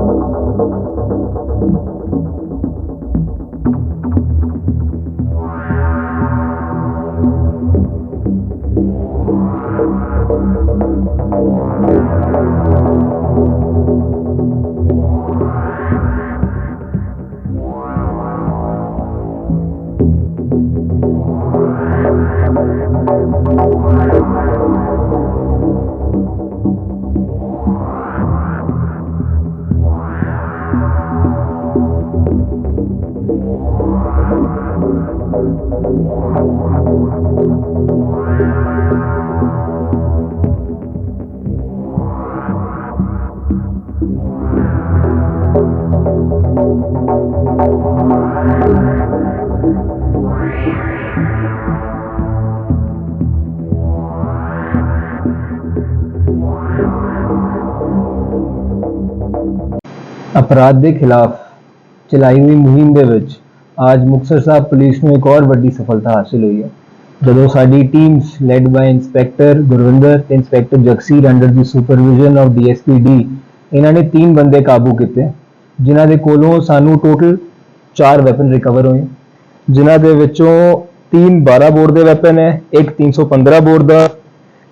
Oh, ਅਪਰਾਧ ਦੇ ਖਿਲਾਫ ਚਲਾਈ ਹੋਈ ਮੁਹਿੰਮ ਦੇ ਵਿੱਚ ਅੱਜ ਮੁਕਤਸਰ ਸਾਹਿਬ ਪੁਲਿਸ ਨੂੰ ਇੱਕ ਹੋਰ ਵੱਡੀ ਸਫਲਤਾ ਹਾਸਲ ਹੋਈ ਹੈ ਜਦੋਂ ਸਾਡੀ teams led by inspector Gurvinder ਤੇ ਇੰਸਪੈਕਟਰ ਜਗਸੀਰ ਅੰਡਰ ਦੀ ਸੁਪਰਵਿਜ਼ਨ ਆਫ ਡੀਐਸਪੀ ਡੀ ਇਹਨਾਂ ਨੇ ਤਿੰਨ ਬੰਦੇ ਕਾਬੂ ਕੀਤੇ ਜਿਨ੍ਹਾਂ ਦੇ ਕੋਲੋਂ ਸਾਨੂੰ ਟੋਟਲ 4 ਵੈਪਨ ਰਿਕਵਰ ਹੋਏ ਜਿਨ੍ਹਾਂ ਦੇ ਵਿੱਚੋਂ ਤਿੰਨ 12 ਬੋਰ ਦੇ ਵੈਪਨ ਹੈ ਇੱਕ 315 ਬੋਰ ਦਾ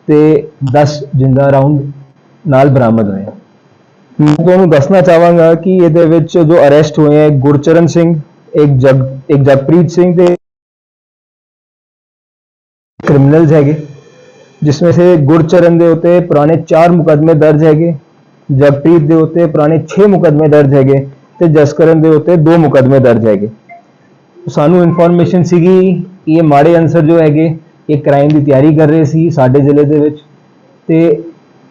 ਤੇ 10 ਜਿੰਦਾ ਰਾਉਂਡ ਨਾਲ ਬਰਾਮਦ ਹੋਏ ਮੈਂ ਤੁਹਾਨੂੰ ਦੱਸਣਾ ਚਾਹਾਂਗਾ ਕਿ ਇਹਦੇ ਵਿੱਚ ਜੋ ਅਰੈਸਟ ਹੋਏ ਹੈ ਗੁਰਚਰਨ ਸਿੰਘ ਇੱਕ ਜਗ, ਇੱਕ ਜਗਪ੍ਰੀਤ ਸਿੰਘ ਤੇ ਕ੍ਰਿਮੀਨਲਸ ਹੈਗੇ ਜਿਸमें से ਗੁਰਚਰਨ ਦੇ ਉੱਤੇ ਪੁਰਾਣੇ 4 ਮੁਕਦਮੇ ਦਰਜ ਹੈਗੇ, ਜਗਪ੍ਰੀਤ ਦੇ ਉੱਤੇ ਪੁਰਾਣੇ 6 ਮੁਕਦਮੇ ਦਰਜ ਹੈਗੇ ਤੇ ਜਸਕਰਨ ਦੇ ਉੱਤੇ 2 ਮੁਕਦਮੇ ਦਰਜ ਹੈਗੇ। ਸਾਨੂੰ ਇਨਫੋਰਮੇਸ਼ਨ ਸੀਗੀ ਕਿ ਇਹ ਮਾੜੇ ਅਨਸਰ ਜੋ ਹੈਗੇ, ਇਹ ਕ੍ਰਾਈਮ ਦੀ ਤਿਆਰੀ ਕਰ ਰਹੇ ਸੀ ਸਾਡੇ ਜ਼ਿਲ੍ਹੇ ਦੇ ਵਿੱਚ ਤੇ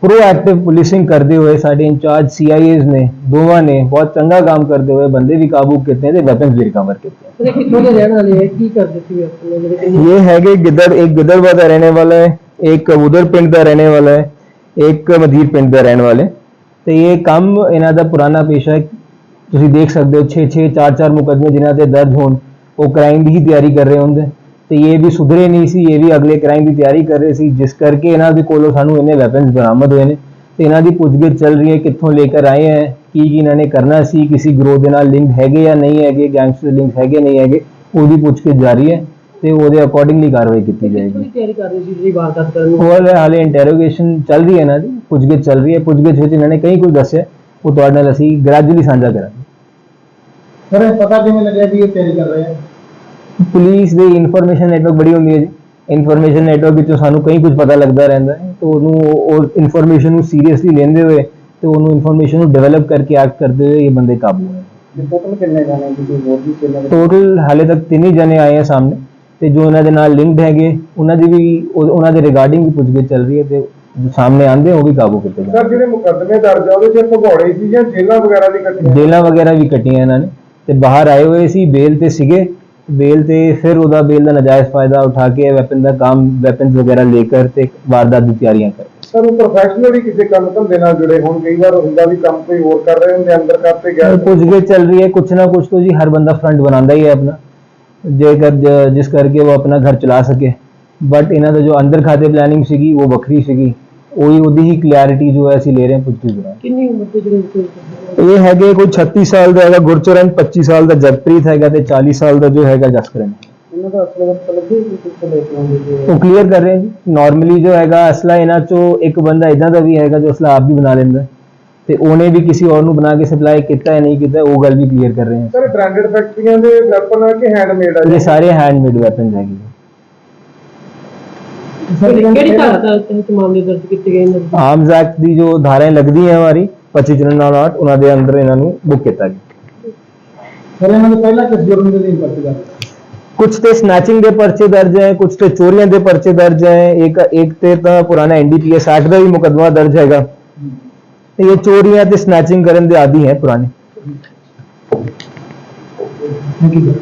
ਪ੍ਰੋਐਕਟਿਵ ਪੁਲਿਸਿੰਗ ਕਰਦੇ ਹੋਏ ਸਾਡੇ ਇੰਚਾਰਜ ਸੀਆਈਏਸ ਨੇ ਦੋਵਾਂ ਨੇ ਬਹੁਤ ਚੰਗਾ ਕੰਮ ਕਰਦੇ ਹੋਏ ਬੰਦੇ ਵੀ ਕਾਬੂ ਕੀਤੇ ਤੇ ਵੈਪਨਸ ਵੀ ਰਿਕਵਰ ਕੀਤੇ। ਕਿੱਥੋਂ ਦੇ ਰਹਿਣ ਵਾਲੇ ਹੈ ਕੀ ਕਰਦੇ ਸੀ ਆਪਣੇ ਜਿਹੜੇ ਇਹ ਹੈਗੇ ਗਿੱਦੜ ਇੱਕ ਗਿੱਦੜਵਾ ਦਾ ਰਹਿਣੇ ਵਾਲਾ ਹੈ ਇੱਕ ਉਧਰ ਪਿੰਡ ਦਾ ਰਹਿਣੇ ਵਾਲਾ ਹੈ ਇੱਕ ਮਦੀਰ ਪਿੰਡ ਦਾ ਰਹਿਣ ਵਾਲੇ ਤੇ ਇਹ ਕੰਮ ਇਹਨਾਂ ਦਾ ਪੁਰਾਣਾ ਪੇਸ਼ਾ ਹੈ। ਤੁਸੀਂ ਦੇਖ ਸਕਦੇ ਹੋ 6 6 4 4 ਮੁਕਦਮੇ ਜਿਨ੍ਹਾਂ ਦੇ ਦਰਜ ਹੋਣ ਉਹ ਕ੍ਰਾਈਮ ਦੀ ਤਿਆਰੀ ਕਰ ਰਹੇ ਹੁੰਦੇ। ਤੇ ਇਹ ਵੀ ਸੁਧਰੇ ਨਹੀਂ ਸੀ ਇਹ ਵੀ ਅਗਲੇ ਕ੍ਰਾਈਮ ਦੀ ਤਿਆਰੀ ਕਰ ਰਹੇ ਸੀ ਜਿਸ ਕਰਕੇ ਇਹਨਾਂ ਦੇ ਕੋਲੋਂ ਸਾਨੂੰ ਇਹਨੇ ਵੈਪਨਸ ਬਰਾਮਦ ਹੋਏ ਨੇ। ਤੇ ਇਹਨਾਂ ਦੀ ਪੁੱਛਗਿੱਛ ਚੱਲ ਰਹੀ ਹੈ ਕਿੱਥੋਂ ਲੈ ਕੇ ਆਏ ਹੈ ਕੀ ਕੀ ਇਹਨਾਂ ਨੇ ਕਰਨਾ ਸੀ ਕਿਸੇ ਗਰੋਹ ਦੇ ਨਾਲ ਲਿੰਕ ਹੈਗੇ ਜਾਂ ਨਹੀਂ ਹੈਗੇ ਗੈਂਗਸਟਰ ਲਿੰਕ ਹੈਗੇ ਨਹੀਂ ਹੈਗੇ ਉਹਦੀ ਪੁੱਛਗਿੱਛ ਜਾਰੀ ਹੈ ਤੇ ਉਹਦੇ ਅਕੋਰਡਿੰਗਲੀ ਕਾਰਵਾਈ ਕੀਤੀ ਜਾਏਗੀ। ਤਿਆਰੀ ਕਰ ਰਹੇ ਸੀ ਜਿਹੜੀ ਵਾਰਦਾਤ ਕਰਨ ਨੂੰ? ਹੋਰ ਹਾਲੇ ਇੰਟਰੋਗੇਸ਼ਨ ਚੱਲ ਰਹੀ ਹੈ ਇਹਨਾਂ ਦੀ ਪੁੱਛਗਿੱਛ ਚੱਲ ਰਹੀ ਹੈ ਪੁੱਛਗਿੱਛ ਵਿੱਚ ਇਹਨਾਂ ਨੇ ਕਈ ਕੁਝ ਦੱਸਿਆ ਉਹ ਤੁਹਾਡੇ ਨਾਲ ਅਸੀਂ ਗ੍ਰੈਜੂਅਲੀ ਸਾਂਝਾ ਕਰਾਂਗੇ। ਸਰ ਪਤਾ ਕਿਵੇਂ ਲੱਗਿਆ ਵੀ ਇਹ ਤਿਆਰੀ ਕਰ ਰਹੇ ਹੈ ਪੁਲਿਸ ਦੀ ਇਨਫੋਰਮੇਸ਼ਨ ਨੈਟਵਰਕ ਬੜੀ ਹੁੰਦੀ ਹੈ ਜੀ। ਇਨਫੋਰਮੇਸ਼ਨ ਨੈਟਵਰਕ ਵਿੱਚੋਂ ਸਾਨੂੰ ਕਈ ਕੁਝ ਪਤਾ ਲੱਗਦਾ ਰਹਿੰਦਾ ਹੈ। ਤੇ ਉਹਨੂੰ ਉਹ ਇਨਫੋਰਮੇਸ਼ਨ ਨੂੰ ਸੀਰੀਅਸਲੀ ਲੈਂਦੇ ਹੋਏ ਤੇ ਉਹਨੂੰ ਇਨਫੋਰਮੇਸ਼ਨ ਨੂੰ ਡਿਵੈਲਪ ਕਰਕੇ ਐਕਟ ਕਰਦੇ ਹੋਏ ਇਹ ਬੰਦੇ ਕਾਬੂ ਹੋਏ। ਟੋਟਲ ਕਿੰਨੇ ਜਾਣੇ ਤੁਸੀਂ ਹੋਰ ਵੀ ਕਿੰਨੇ ਟੋਟਲ ਹਾਲੇ ਤੱਕ ਤਿੰਨ ਹੀ ਜਣੇ ਆਏ ਆ ਸਾਹਮਣੇ। ਤੇ ਜੋ ਇਹਨਾਂ ਦੇ ਨਾਲ ਲਿੰਕਡ ਹੈਗੇ ਉਹਨਾਂ ਦੀ ਵੀ ਉਹ- ਉਹਨਾਂ ਦੇ ਰਿਗਾਰਡਿੰਗ ਵੀ ਪੁੱਛਗਿੱਛ ਚੱਲ ਰਹੀ ਹੈ ਤੇ ਜੋ ਸਾਹਮਣੇ ਆਂਦੇ ਉਹ ਵੀ ਕਾਬੂ ਕੀਤੇ ਸਰ ਜਿਹੜੇ ਮੁਕੱਦਮੇ ਦਰਜ ਆ ਉਹਦੇ ਚ ਭਗੌੜੇ ਸੀ ਜਾਂ ਜੇਲਾਂ ਵਗੈਰਾ ਵੀ ਕੱਟੀਆਂ? ਜੇਲਾਂ ਵਗੈਰਾ ਵੀ ਕੱਟੀਆਂ ਇਹਨਾਂ ਨੇ। ਤੇ ਬਾਹਰ ਆਏ ਹੋਏ ਸੀ ਬੇਲ ਤੇ ਸੀਗੇ। ਵੇਲ ਤੇ ਫਿਰ ਉਹਦਾ ਵੇਲ ਦਾ ਨਜਾਇਜ਼ ਫਾਇਦਾ ਉਠਾ ਕੇ ਵੈਪਨ ਦਾ ਕੰਮ ਵੈਪਨ ਵਗੈਰਾ ਲੈ ਕੇ ਤੇ ਵਾਰਦਾਤ ਦੀ ਤਿਆਰੀਆਂ ਕਰ। ਸਰ ਉਹ ਪ੍ਰੋਫੈਸ਼ਨਲ ਵੀ ਕਿਸੇ ਕੰਮ ਧੰਦੇ ਨਾਲ ਜੁੜੇ ਹੋਣ ਕਈ ਵਾਰ ਹੁੰਦਾ ਵੀ ਕੰਮ ਕੋਈ ਹੋਰ ਕਰ ਰਹੇ ਹੁੰਦੇ ਅੰਦਰ ਕਰਤੇ ਗਿਆ। ਕੁਝ ਗੇ ਚੱਲ ਰਹੀ ਹੈ ਕੁਛ ਨਾ ਕੁਛ ਤੋਂ ਜੀ ਹਰ ਬੰਦਾ ਫਰੰਟ ਬਣਾਉਂਦਾ ਹੀ ਹੈ ਆਪਣਾ। ਜੇਕਰ ਜਿਸ ਕਰਕੇ ਉਹ ਆਪਣਾ ਘਰ ਚਲਾ ਸਕੇ। ਬਟ ਇਹਨਾਂ ਦਾ ਜੋ ਅੰਦਰ ਖਾਤੇ ਪਲੈਨਿੰਗ ਸੀਗੀ ਉਹ ਵੱਖਰੀ ਸੀਗੀ। ਉਹੀ ਉਹਦੀ ਹੀ ਕਲੈਰਿਟੀ ਜੋ ਹੈ ਅਸੀਂ ਲੈ ਰਹੇ ਹਾਂ ਪੁੱਛਗਿੱਛ ਦੌਰਾਨ ਕਿੰਨੀ ਉਮਰ ਦੇ ਜਿਹੜੇ ਇਹ ਹੈਗੇ ਕੋਈ 36 ਸਾਲ ਦਾ ਹੈਗਾ ਗੁਰਚਰਨ 25 ਸਾਲ ਦਾ ਜਗਪ੍ਰੀਤ ਹੈਗਾ ਤੇ 40 ਸਾਲ ਦਾ ਜੋ ਹੈਗਾ ਜਸਕਰਨ। ਇਹਨਾਂ ਦਾ ਅਸਲ ਵਕਤ ਲੱਗੇ ਕਿ ਕਿੱਥੇ ਲੈ ਕੇ ਆਉਂਦੇ ਸੀ? ਉਹ ਕਲੀਅਰ ਕਰ ਰਹੇ ਹਾਂ ਜੀ। ਨਾਰਮਲੀ ਜੋ ਹੈਗਾ ਅਸਲਾ ਇਹਨਾਂ ਚੋਂ ਇੱਕ ਬੰਦਾ ਇਦਾਂ ਦਾ ਵੀ ਹੈਗਾ ਜੋ ਅਸਲਾ ਆਪ ਵੀ ਬਣਾ ਲੈਂਦਾ। ਤੇ ਉਹਨੇ ਵੀ ਕਿਸੇ ਹੋਰ ਨੂੰ ਬਣਾ ਕੇ ਸਪਲਾਈ ਕੀਤਾ ਹੈ ਨਹੀਂ ਕੀਤਾ ਉਹ ਗੱਲ ਵੀ ਕਲੀਅਰ ਕਰ ਰਹੇ ਹਾਂ। ਸਰ ਬ੍ਰਾਂਡਡ ਫੈਕਟਰੀਆਂ ਦੇ ਵੈਪਨ ਆ ਕਿ ਹੈਂਡਮੇਡ ਆ? ਇਹ ਜੀ ਸਾਰੇ ਹੈਂਡਮੇਡ ਵੈਪਨਸ ਹੈਗੇ। ਕਿਹੜੀ ਧਾਰਾ ਦਾ ਤਹਿਤ ਮਾਮਲੇ ਦਰਜ ਕੀਤੇ ਗਏ ਨੇ? ਆਰਮਸ ਐਕਟ ਦੀ ਜੋ ਧਾਰਾएं ਲੱਗਦੀ ਹੈ ਹਮਾਰੀ 25 ਜਨਰਲ 8 ਉਹਨਾਂ ਦੇ ਅੰਦਰ ਇਹਨਾਂ ਨੂੰ ਬੁੱਕ ਕੀਤਾ ਗਿਆ। ਸਰ ਇਹਨਾਂ ਦੇ ਪਹਿਲਾਂ ਕਿਸ ਜੁਰਮ ਦੇ ਅਧੀਨ ਪਰਚੇ ਦਰਜ ਕੁਝ ਤੇ ਸਨੈਚਿੰਗ ਦੇ ਪਰਚੇ ਦਰਜ ਹੈ ਕੁਝ ਤੇ ਚੋਰੀਆਂ ਦੇ ਪਰਚੇ ਦਰਜ ਹੈ ਇੱਕ ਇੱਕ ਤੇ ਤਾਂ ਪੁਰਾਣਾ ਐਨਡੀਪੀਐਸ ਐਕਟ ਦਾ ਵੀ ਮੁਕੱਦਮਾ ਦਰਜ ਹੈਗਾ। ਤੇ ਇਹ ਚੋਰੀਆਂ ਤੇ ਸਨੈਚਿੰਗ ਕਰਨ ਦੇ ਆਦੀ ਹੈ ਪੁਰਾਣੇ। Thank you